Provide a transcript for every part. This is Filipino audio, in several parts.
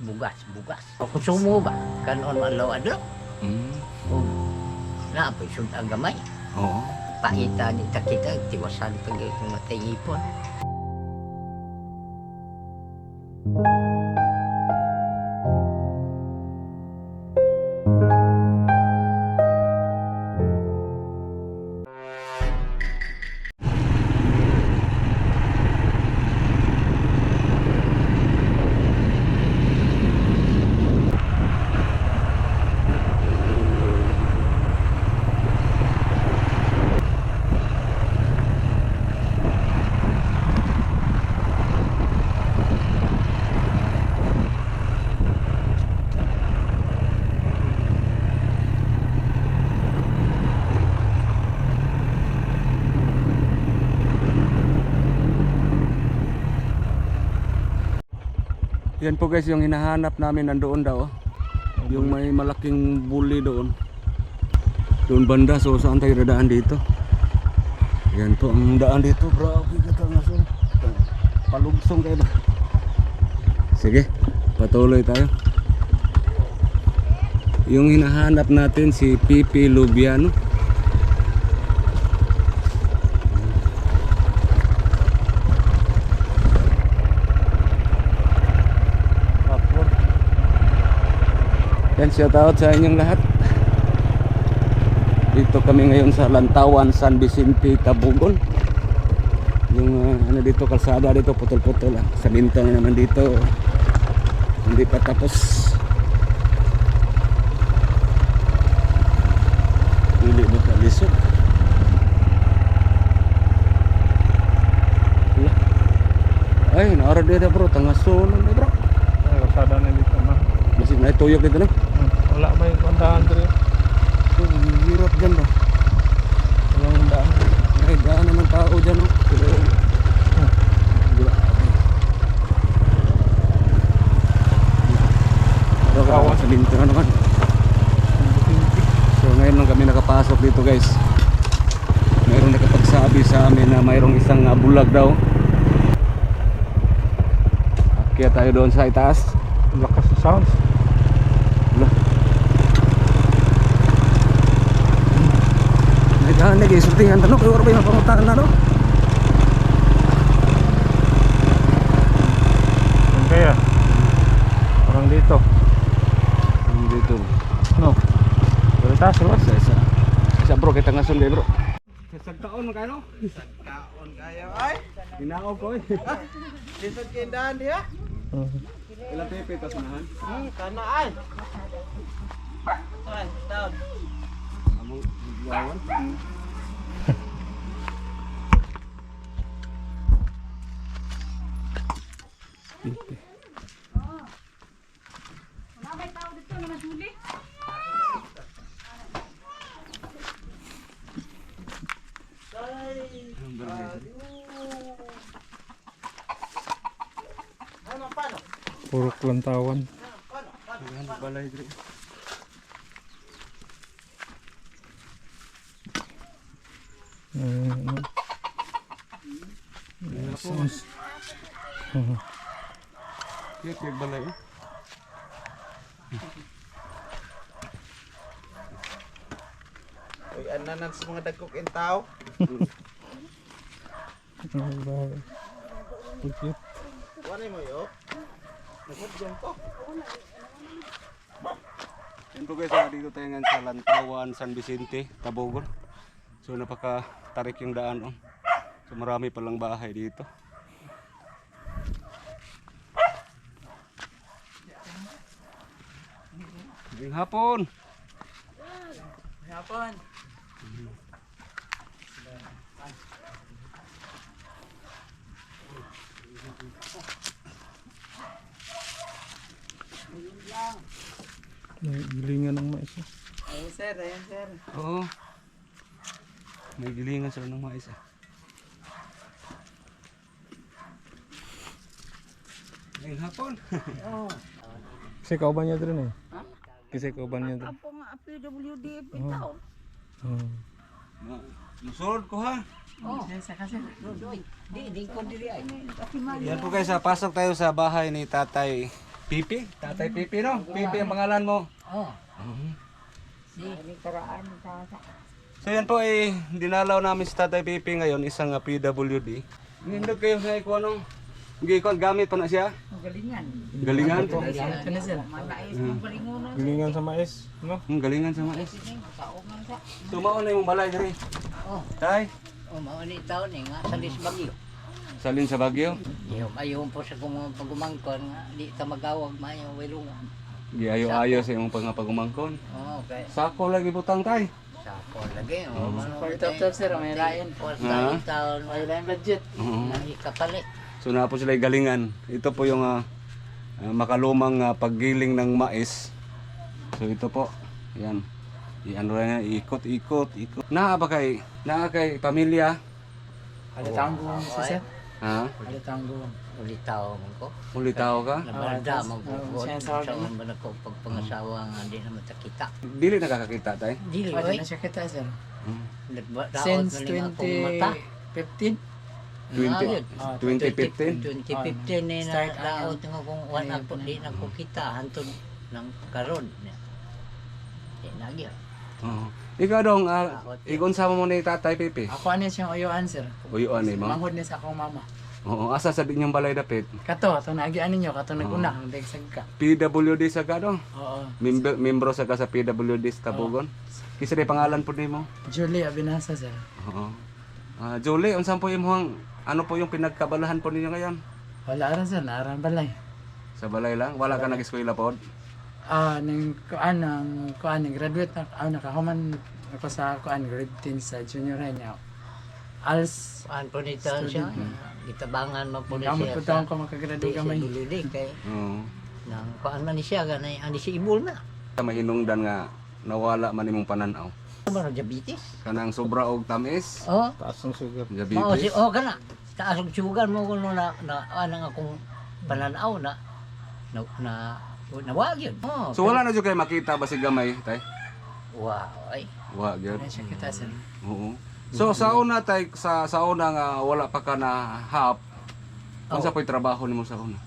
bugas, bugas. O konsumo ba? Kanon man law adlaw. Mm. O na pa ang gamay. Oo. Paita ni takita tiwasan pag matay ipon. Yan po guys yung hinahanap namin nandoon daw. oh. Yung may malaking bully doon. Doon banda so saan tayo dadaan dito? Yan po ang daan dito. Grabe ka nga so. Palugsong kayo? Sige, patuloy tayo. Yung hinahanap natin si Pipi Lubiano. Yan, shout out sa inyong lahat. Dito kami ngayon sa Lantawan, San Vicente, Tabugon. Yung ah, ano dito, kalsada dito, putol-putol. Ah. Sa bintang naman dito, hindi pa tapos. Hindi mo ka lisod. Ay, naara dito bro, tangasulon na bro. Ay, kasada na dito na. Masih na tuyok dito na. Wala yung kandahan? So, hirap dyan ba? Walang kandahan. Ay, gaan naman tao dyan, no? Pero, wala. Pero kawa sa linto na naman. So, ngayon lang kami nakapasok dito, guys. Mayroong nakapagsabi sa amin na mayroong isang uh, bulag daw. Kaya tayo doon sa itaas. Lakas sa sounds. Wala. Naghaan na guys, sultingan tanong kayo ba yung pangutangan na no? Kaya. Parang dito. Dito. No. Pero taas, luwas. Isa isa. Isa bro, kita nga sunday bro. Sa taon mo kayo no? Kaon kayo ay. Hinaog ko eh. Lisod kindahan diha. Mhm. Ilang pepe ka sunahan? Hmm, kana ay. Ay, taon. Among buwawan. Ano paano? Puro klantawan. Ano balay dito? Ano? Sounds. Mhm. Kaya kaya balay. Uy, ananan sa mga dagkok in tao. Ano ba? Cute. Wala mo yo. Nagmudyan ko. Yan po guys, ah, dito tayo ngayon sa Lantawan, San Vicente, Tabogon. So napaka tarik yung daan oh. So marami palang bahay dito. Ngayong hapon. Hapon. May gilingan ng mais. eh. Ayun sir, ayun sir. Oo. May gilingan sila ng mais. Ngayong hapon. Kasi kauban niya dito eh. Kasi kauban niya. Apo nga PWD Oh. ikaw. Oh. Ma- Musulod ko ha. Oh, sa kasi. Di di ko diri ay. Yan po guys, ah, pasok tayo sa bahay ni Tatay Pipi? Tatay Pipi no? Pipi ang pangalan mo. Oh. Tata. So yan po eh, dinalaw namin si Tatay Pipi ngayon, isang uh, PWD. Nindog kayo sa ikuha nung Gikon, gamit pa na siya. Galingan. Galingan po. Galingunan. Gilingan sa mais, no? Hmm, galingan sa mais. Tumaon na yung balay diri. Oh. Tay, Oh, mauni taon eh nga sa Lisbagyo. salin sa Bagyo. Iyo, ayun po sa kung pagumangkon nga di ta magawag mayo wilungan. Giayo-ayo sa imong pangapagumangkon. Oh, okay. Sako lagi butang tay. Sako lagi. Oh, mano Part of that, sir, may lain. Ha? First taon, May lang budget. Oo. Nang ikapalit. So na po sila galingan. Ito po yung ah, makalumang ah, paggiling ng mais. So ito po. Yan. I-ano na ikot, ikot, ikot. Naa ba kay, naa kay pamilya? Ada tanggung si sir. Ha? Ada tanggung. Ulitaw mo ko. Ulitaw ka? Nabalda mo ko. Sa man ako pagpangasawa nga di naman takita. Dili nakakakita tay. Dili Wala na siya kita sir. Hmm. Since na lang akong mata. 2015. 20, yun. Ah, 2015? 2015 ni na Start daot ang- nga kung wala po di na ko kita hantod ng karon. Di na gyud. Oo. Ikaw dong, ah, ikon sa mo ni Tatay Pipi. Ako ano siyang uyuan sir. Uyuan ni mo. Manghod ni sa akong mama. Oo, asa sa dinyong balay dapit. Kato, ato naagian ninyo, kato naguna, ang dagsag ka. PWD sa ka dong. Oo. Member, membro sa ka sa PWD sa Tabugon. Kisa di pangalan po nimo? Julie Abinasa sir. Oo. Ah, Julie, unsan po yung ano po yung pinagkabalahan po ninyo ngayon? Wala ra sir, naaran balay. Sa balay lang? Wala ka nag-eskwela po? Ah, nang kuan nang kuan nang graduate na ah, nakahuman ako sa kuan grade 10 sa junior high niya. Als Kuan po ni taon siya. Gitabangan mo po ni Kamot siya. po taon ko makagraduate Di siya kamay. dulili kay Oo. nang kuan man ni siya ganay ani si ibol na. Sa mahinungdan nga nawala man imong pananaw. Ano ba diabetes? Kanang sobra og tamis, Oh, Taas ng sugar. mao si diabetes. oh kana. Sugar mo kuno na na anang akong pananaw na na na nawag yun. Oh, So wala na jud kay makita ba si gamay, tay? wow, ay. Wa gyud. Wala siya kita sir. Oo. So sa una tay sa sa una nga wala pa ka na hap. Unsa po'y trabaho nimo sa una?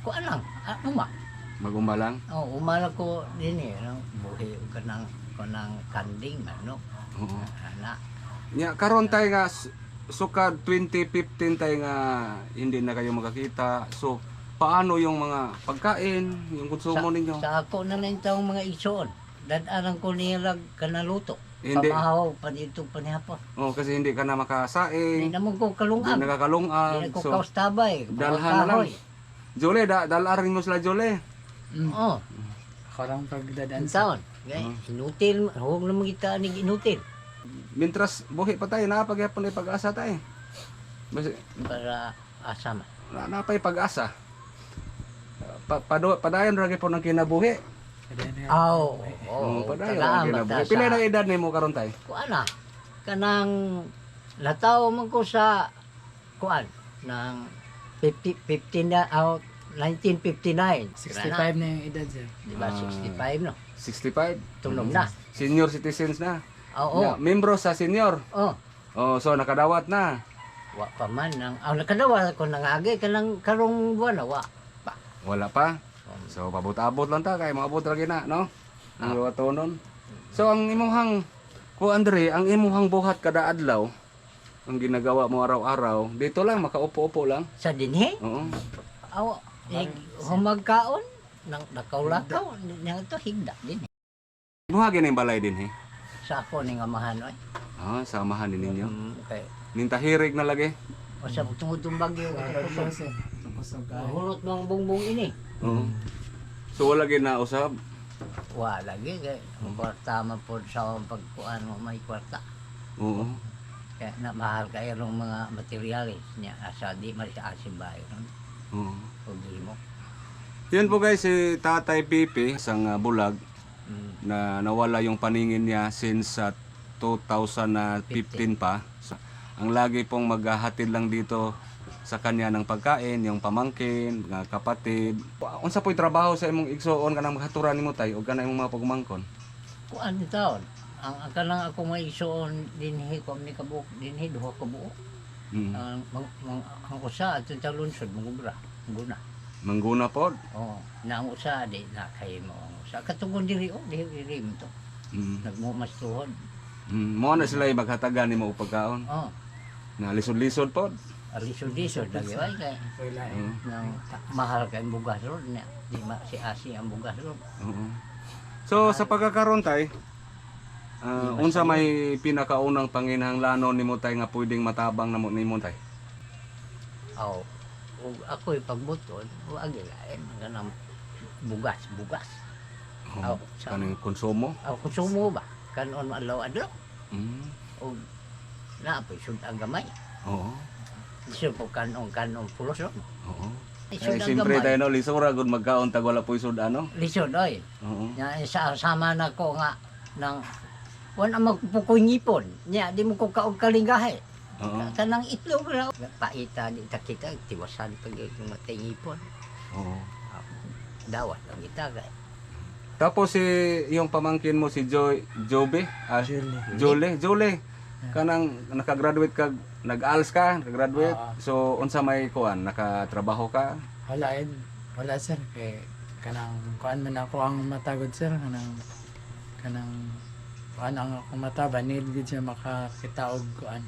Kuan lang, ah, uma. Lang. Oh, umala ko din eh, no? buhi og kanang kanang kanding man, no? Oo. Ana. Nya karon tay nga s- sukad 2015 tay nga hindi na kayo magkakita. So paano yung mga pagkain, yung konsumo ninyo? Sa ako na lang taong mga isuon. Dadaran ko nilag kanaluto. Hindi. Pamahaw pa dito panihapon. Oh, kasi hindi ka na Hindi makasaing, naman ko hindi kalungag. nakakalungag. Hindi ko So, kaustabay. dalhan na lang. Jole, da dalarin mo sila Jole. Mm. Oo, Ako lang pagdadaan ang taon. Gay, inutil. Huwag naman kita ni inutil. Mintras buhi pa tayo, napagyapon ay pag-asa tayo. Basi, Para asama. na napay pag-asa. Pa, pado, padayon ra gyud po ng kinabuhi. Aw, Oh, oh, padayon talaan kinabuhi. Pila na edad nimo karon tay? Kuan na. Kanang nataw man ko sa kuan ng 50 50 na out 1959. 65 na yung edad sir. Di ba Ah. 65 no? 65. Tulong na. Senior citizens na. Oo. Na, membro sa senior. Oh. Oh, so nakadawat na. Wa pa man nang aw nakadawa ko nangagi kanang karong buwan na wa. Pa. Wala pa. So pabot-abot lang ta kay maabot ra na, no? Ang ah. tonon. So ang imuhang ko Andre, ang imuhang buhat kada adlaw ang ginagawa mo araw-araw, dito lang makaupo-upo lang. Sa dinhi? Oo. Aw eh, humagkaon nang nakaulakaw nang to higda din. Imuha gini balay din he. Sa ako ning amahan oy. Ah, samahan din ninyo. Mm, kay Nintahirig na lagi. o sa tungod tong bagyo. Tapos ang kain. Hulot mo ang bongbong ini. Oo. So wala gid na usab. Wa lagi kay ang kwarta man po sa pagkuan mo may kwarta. Oo. Kaya na mahal kayo ng mga materialis niya asa di man sa asin bahay no. Oo. Ug mo. Yan po guys si Tatay Pipi, isang ah, bulag Mm. na nawala yung paningin niya since sa 2015 pa. So, ang lagi pong maghahatid lang dito sa kanya ng pagkain, yung pamangkin, mga kapatid. Unsa po'y trabaho sa imong igsoon kanang maghaturan nimo tay o kanang imong mga pagmangkon? Kuan ni taon. Ang ang kanang ako may isuon dinhi ko ni kabuok dinhi duha ka buok. Mm. Ang mang, mang, ang usa at sa lunsod mangubra. Guna. Mangguna pod. Oh, nang usa di na kay mo usa. Katugon diri oh, diri diri mo to. Mm. Nagmumas tuhod. Mm. Mo na sila maghatagan nimo pagkaon. Oh, Na lisod-lisod pod. alisod-lisod lagi ay kay eh. Mm. nang mahal kay bugas ron niya. Di ma si Asi ang bugas ron. Oo. So sa pagkakaroon tay, ah, unsa may pinakaunang panginahanglanon nimo tay nga pwedeng matabang namo nimo tay? Aw, ug ako'y pagbuton, wa gilain ganang bugas, bugas. Oh, sa kaning konsumo. aw konsumo ba? Kanon adlaw adlaw. Mm. Og na po sud ang gamay. Oo. Sud po kanon kanon pulos ron. Oo. Ay, ang siyempre tayo no, lisura gud magkaon tag wala po'y sud ano. Lisod oy. Oo. Nya sa sama na ko nga nang wala magpukoy ngipon. Nya di mo ko kaog kalingahe. Oo. Kanang itlog ra. Paita di ta kita tiwasan pag matay ngipon. Oo. Dawat ang kita kay. Tapos si yung pamangkin mo si Joy Jobe, ah, Julie. Jole, Jole. Kanang nakagraduate ka, nag-ALS ka, nakagraduate. Oo. So unsa may kuan, nakatrabaho ka? Wala eh. Wala sir. Kay kanang kuan man ako ang matagod sir. Kanang kanang kuan ang ako mataba. Need gid siya makakita og kuan.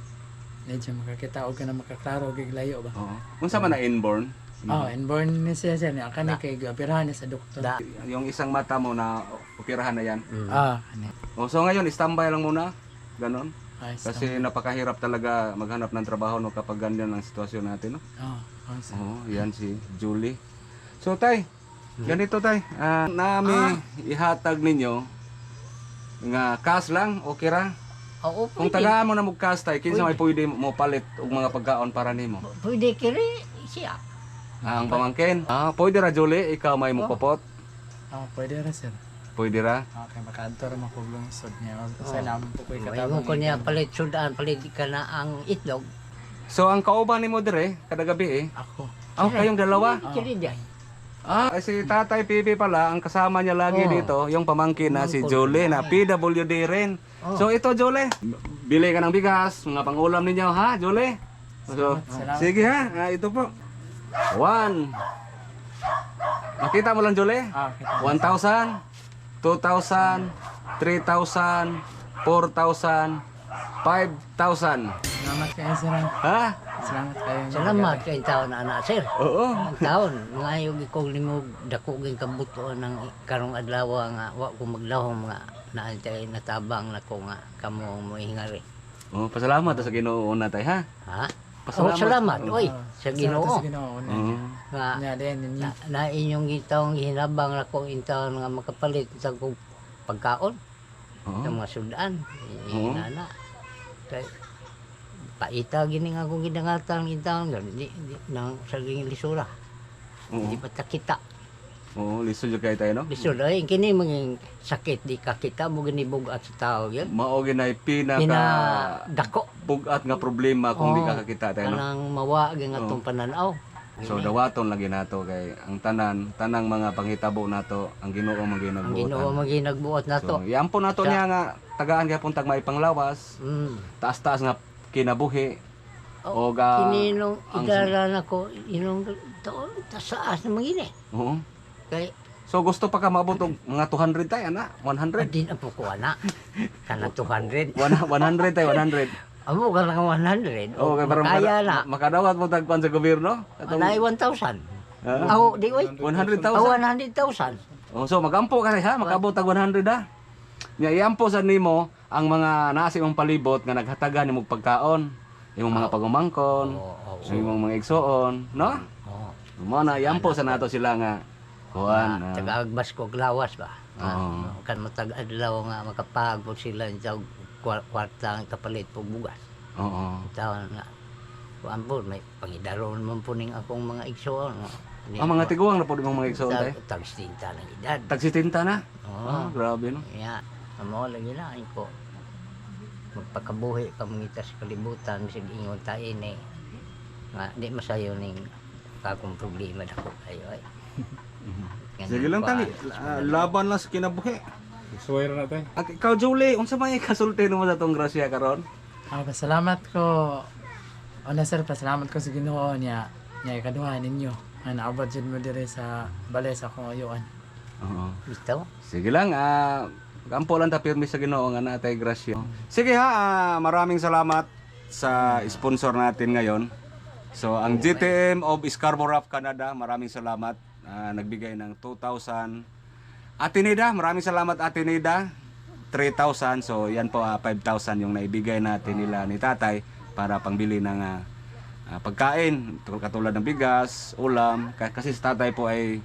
Need siya makakita og kanang makaklaro og layo ba. Oo. Unsa man na inborn? Oh, and born ni siya sir. Ang kani kay gapirahan ni sa doktor. Da. Yung isang mata mo na operahan na yan. Mm. Ah, kani. O, so ngayon, standby lang muna. Ganon. Ay, Kasi napakahirap talaga maghanap ng trabaho no kapag ganyan ang sitwasyon natin. No? Oh, oh, sir. Oo, yan si Julie. So tay, ganito tay. Ah, nami ihatag ninyo nga cash lang, okay ra? Oo, Kung pwede. tagaan mo na mo cash tay, kinsa may pwede mo palit og mga pagkaon para nimo? Pwede kiri siya. Ah, ang pamangkin. Ah, pwede ra Julie, ikaw may. Oh, pwede ra sir. Pwede ra. Okay, makaantor mo kog lungsod niya. Sa naman po May katabang. mo ko niya palit sudan, palit ka na ang itlog. So ang kauban nimo dire kada gabi eh. Ako. Oh, kayong dalawa. Kiri diyan. Ah, si Tatay Pipi pala, ang kasama niya lagi Oh. dito, yung pamangkin na si. Jolie na PWD rin. Oh. So ito Jolie, bili ka ng bigas, mga pangulam ninyo ha, Jolie. So, Salamat. sige ha, ah, ito po. One. Nakita mo lang Jolie? Ah, kita. 1,000, 2,000, 3,000, 4,000, 5,000. Salamat kayo sir. Ha? Salamat kayo. Salamat kay taon na anak sir. Oo. Ang taon, ngayon ikog nimo dako ging kabuto ng karong adlaw nga wa ko maglahom nga naantay natabang na ko nga kamo mo ingari. Oh, pasalamat sa Ginoo una tay ha. Ha? Pasalamat. Oh, salamat. Oy, sa Ginoo. sa Ginoo. Oo. Nga din ninyo. na, na inyong gitawng hinabang na ko intaon nga makapalit sa kong pagkaon Oo. sa mga sudan. Oo. Inana. Kay paita gini nga akong ginangatan intaon nga di, di nang saging lisura. Oo. Di pa ta kita. Oo, lisod yung kayo tayo, no? Lisura ay kini maging sakit di ka kita mo gini bugat sa tao yan. Mao ginay pinaka Pina dako bugat nga problema kung di ka kakita tayo, no? kanang mawa gyud nga tong pananaw. So dawaton lagi nato kay ang tanan tanang mga panghitabo nato ang Ginoo ang maginabuotan. Ginoo maginagbuot nato. So, iampo nato niya nga tagaan gyapon tag may panglawas, Mm. taas-taas nga kinabuhi. Oh, O ga Kininong ang- idara na ko inong taon tasaas na mangini. Oo. Kay So gusto pa ka maabot og mga 200 tayo ana, 100. adin ang po ko ana. Kana 200. Wana- 100 tayo, 100. Amo ka lang 100. Oo, kay para kaya na. makadawat mo tagkuan sa gobyerno. Anay 1,000. Ha? Ako, di oy. 100,000. Oh, 100,000. Oh, so magampo ka rin ha, makabot tag 100 ha. Nya iampo sa nimo ang mga nasi mong palibot nga naghatagan nimo og pagkaon, imong mga pagumangkon, Oo, oo. sa imong mga igsoon, no? Oo. Mo na iampo sa nato sila nga kuan. ah. Taga-agbas ko glawas ba. Oo. Ah, kan matag adlaw nga makapagod sila sa kwar- kwarta ang kapalit po bugas. Oo. Taon nga. Kuan po, may pangidaron man po ning akong mga igsoon. Ang mga tiguang na po di mga igsoon tay. Tag stinta ng edad. Tag 70 na. Oo. Ah, grabe no. Kaya, amo lagi na ko. Magpakabuhi pamangita sa kalibutan sig ingon ta ini. Nga di masayo ning kakong problema dako ayo ay. Ganun Sige lang tali, Ah, laban lang sa kinabuhi. Suwair na tayo. Ak- Ikaw Julie, unsa may kasulti mo sa tong grasya karon? Ah, pasalamat ko. Una sir, pasalamat ko sa Ginoo niya. Niya ikaduha ninyo. Nga naabot jud mo dire sa balay sa akong ayuan. Oo. Gusto? Sige lang, ah, kampo lang ta pirmi sa Ginoo nga natay grasya. Sige ha, ah, maraming salamat sa sponsor natin ngayon. So, ang GTM of Scarborough, Canada, maraming salamat. Ah, nagbigay ng 2,000. Atinida, maraming salamat Atinida. 3,000. So, yan po, ah, 5,000 yung naibigay natin nila ni tatay para pangbili ng ah, ah, pagkain. Katulad ng bigas, ulam. Kasi si tatay po ay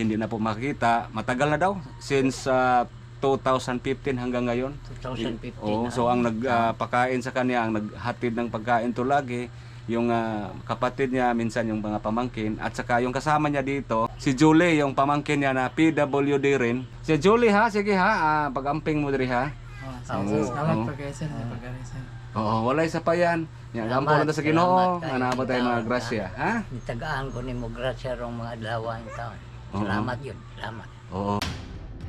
hindi na po makikita. Matagal na daw. Since ah, 2015 hanggang ngayon. 2015. Oo, so ang nagpakain sa kanya, ang naghatid ng pagkain to lagi, yung ah, kapatid niya, minsan yung mga pamangkin, at saka yung kasama niya dito, si Julie, yung pamangkin niya na PWD rin. Si Julie ha, sige ha, ah, pag-amping mo diri ha. Oh, salamat oo. pa kayo sir sa pagkari sir. Oo, walay sa payan. Yan, kampo ta sa Ginoo, naabot tayo mga grasya, ha? Nitagaan ko ni mo grasya rong mga adlaw ang taon. Salamat yun. Salamat. Oo.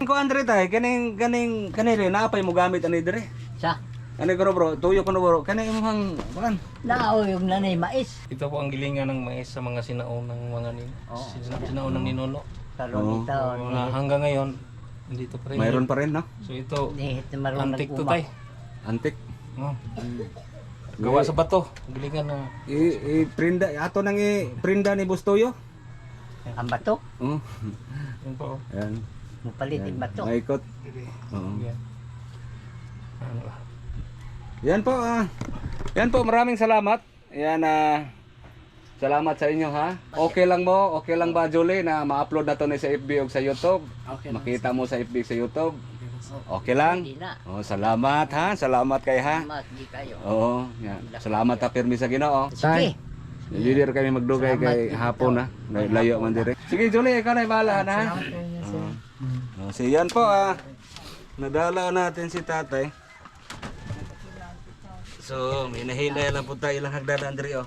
Ko Andre tay, kaning kaning kanire napay mo gamit ani dire. Sa? Ano ko bro, tuyo ko no bro. Kanay imong kuan. Nao yung nanay mais. Ito po ang gilingan ng mais sa mga sinaunang mga nin Oo. sina- sinaunang. Karon Oo. ito. Mga hanggang ngayon, nandito pa rin. Mayroon pa rin no? So ito, Ni ni marunong antik to tay. Antik. Oh. Gawa sa bato. Gilingan na. I, i prinda ato nang i prinda ni Bustoyo. Ang bato. Oh. Yun po. Ayan. Mupalit yung bato. Maikot. Oo. Yan. Ano ba? Yan po ah. Yan po, maraming salamat. Yan ah. salamat sa inyo ha. Okay lang mo, okay lang ba Julie na ma-upload na to ni sa FB o sa YouTube? Okay lang. Makita mo sa FB sa YouTube. Okay lang? Hindi na. Oh, salamat ha. Salamat kay ha. Salamat di kayo. Oo, yan. Salamat ta pirmi sa Ginoo. Sige. Dir kami magdugay kay hapon na. Layo man dire. Sige Julie, ikaw na bahala na. Sir. Oh, so yan po ah. Nadala natin si tatay. So, may nahilay lang po tayo ilang hagdanan diri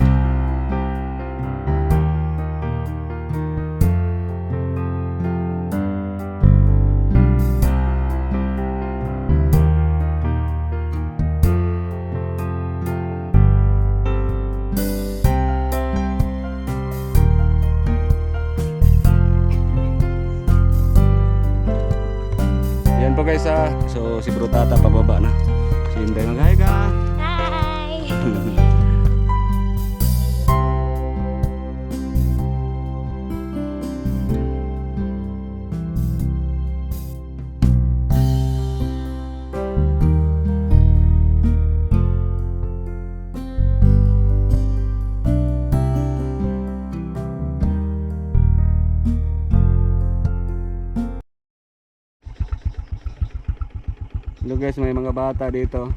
Guys, may mga bata dito.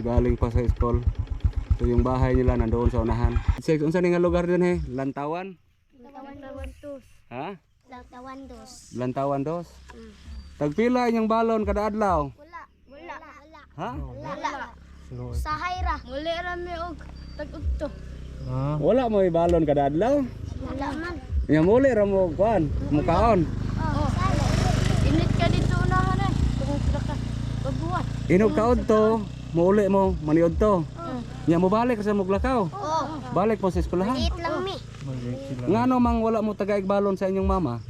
Galing pa sa school. So yung bahay nila nandoon sa unahan. Six, unsa ni nga lugar din eh? Lantawan? Latawan lawan dos. Ha? Latawan dos. Lantawan dos. Tagpila inyong balon kada adlaw. Wala. Wala. Wala. Ha? Wala. Sa hayra. Muli rami og tag-ugto. Ah. Wala mo balon kada adlaw. Wala man. Nya muli ra mo kuan, mukaon. Oh. Init ka dito unahan eh. Kung sila ka babuhat. Inog kaod to, muuli mo, maniod to. Nya mo balik sa muglakaw. Balik mo sa eskwelahan. Liit lang mi. Ngano mang wala mo tagaig balon sa inyong mama?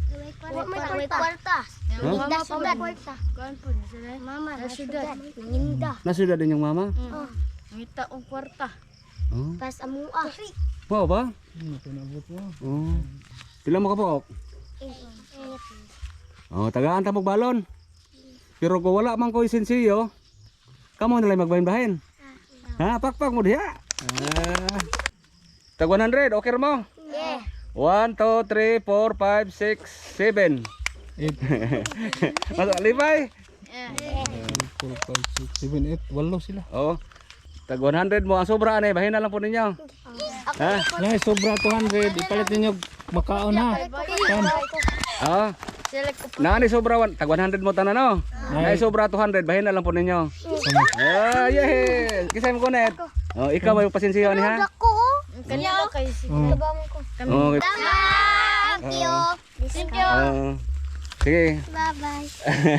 Wala may kwarta. Kuan po Mama na sudad. Nanginda. Nasuda din yung mama? Oh. Ngita og kwarta. Oh. Pas amua. Wow ba? Oh. Pila mo ka po? Oh, tagaan ta mog balon. Pero kung wala man ko isensiyo, kamo na lang magbahin-bahin. Ha, pakpak mo diha. Ah. Tag 100, okay mo? Yeah. 1 2 3 4 5 6 7. Eight. Masa lipay? 4, 5, 6, 7, 8, walo sila. Oh. Tag 100 mo ang sobra ani, bahin na lang po ninyo. Ha? Nay, sobra 200. Ipalit ninyo makaon ha. Kan. Ah. Nani sobra wan- tag 100 mo tanan no. Nay sobra 200 bahin na lang po ninyo. Ah, yeah. Kisay mo kunet. Oh, ikaw may pasensiyo ni ha. Ako. Kanila kay si kabang ko. Oh, Thank you. Thank you. oh. Sige. Bye-bye.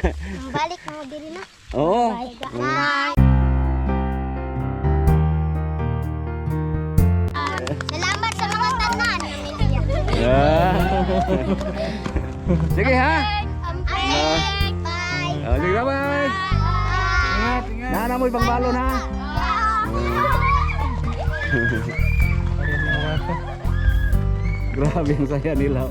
Balik mo diri na. Oo. Bye. Salamat sa mga tanan. Ah. Sige ha. Oh, bye-bye. Ingat, ingat. Nana mo ibang balon ha. Grabe ang saya nila.